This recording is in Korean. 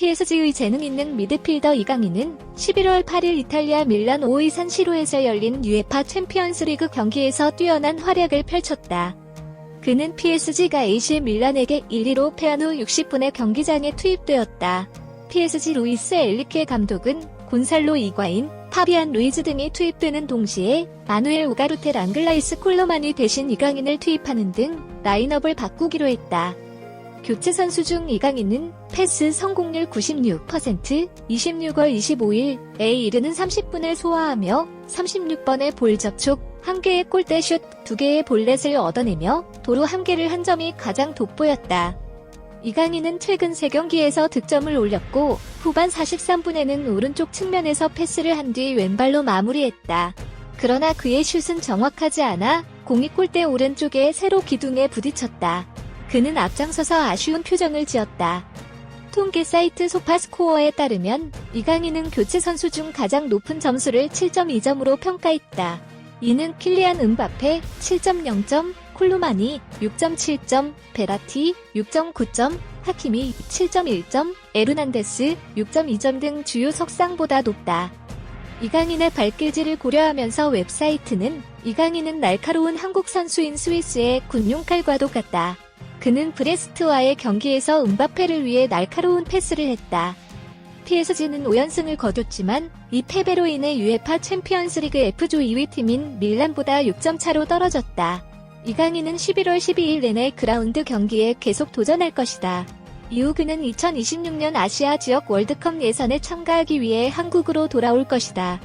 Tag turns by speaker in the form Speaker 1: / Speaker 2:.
Speaker 1: PSG의 재능 있는 미드필더 이강인은 11월 8일 이탈리아 밀란 오이 산시로에서 열린 UEFA 챔피언스리그 경기에서 뛰어난 활약을 펼쳤다. 그는 PSG가 AC 밀란에게 1-2로 패한 후 60분에 경기장에 투입되었다. PSG 루이스 엘리케 감독은 곤살로 이과인, 파비안 루이즈 등이 투입되는 동시에 마누엘 우가루테 랑글라이스 콜로만이 대신 이강인을 투입하는 등 라인업을 바꾸기로 했다. 교체 선수 중 이강인은 패스 성공률 96%, 26월 25일에 이르는 30분을 소화하며 36번의 볼 접촉, 1개의 골대 슛, 2개의 볼넷을 얻어내며 도로 1개를 한 점이 가장 돋보였다. 이강인은 최근 3경기에서 득점을 올렸고 후반 43분에는 오른쪽 측면에서 패스를 한 뒤 왼발로 마무리했다. 그러나 그의 슛은 정확하지 않아 공이 골대 오른쪽에 세로 기둥에 부딪혔다. 그는 앞장서서 아쉬운 표정을 지었다. 통계 사이트 소파스코어에 따르면 이강인은 교체 선수 중 가장 높은 점수를 7.2점으로 평가했다. 이는 킬리안 은바페 7.0점, 콜루마니 6.7점, 베라티 6.9점, 하키미 7.1점, 에르난데스 6.2점 등 주요 석상보다 높다. 이강인의 발길질을 고려하면서 웹사이트는 이강인은 날카로운 한국 선수인 스위스의 군용 칼과도 같다. 그는 브레스트와의 경기에서 은바페를 위해 날카로운 패스를 했다. PSG는 5연승을 거뒀지만 이 패배로 인해 UEFA 챔피언스리그 F조 2위 팀인 밀란보다 6점 차로 떨어졌다. 이강인은 11월 12일 내내 그라운드 경기에 계속 도전할 것이다. 이후 그는 2026년 아시아 지역 월드컵 예선에 참가하기 위해 한국으로 돌아올 것이다.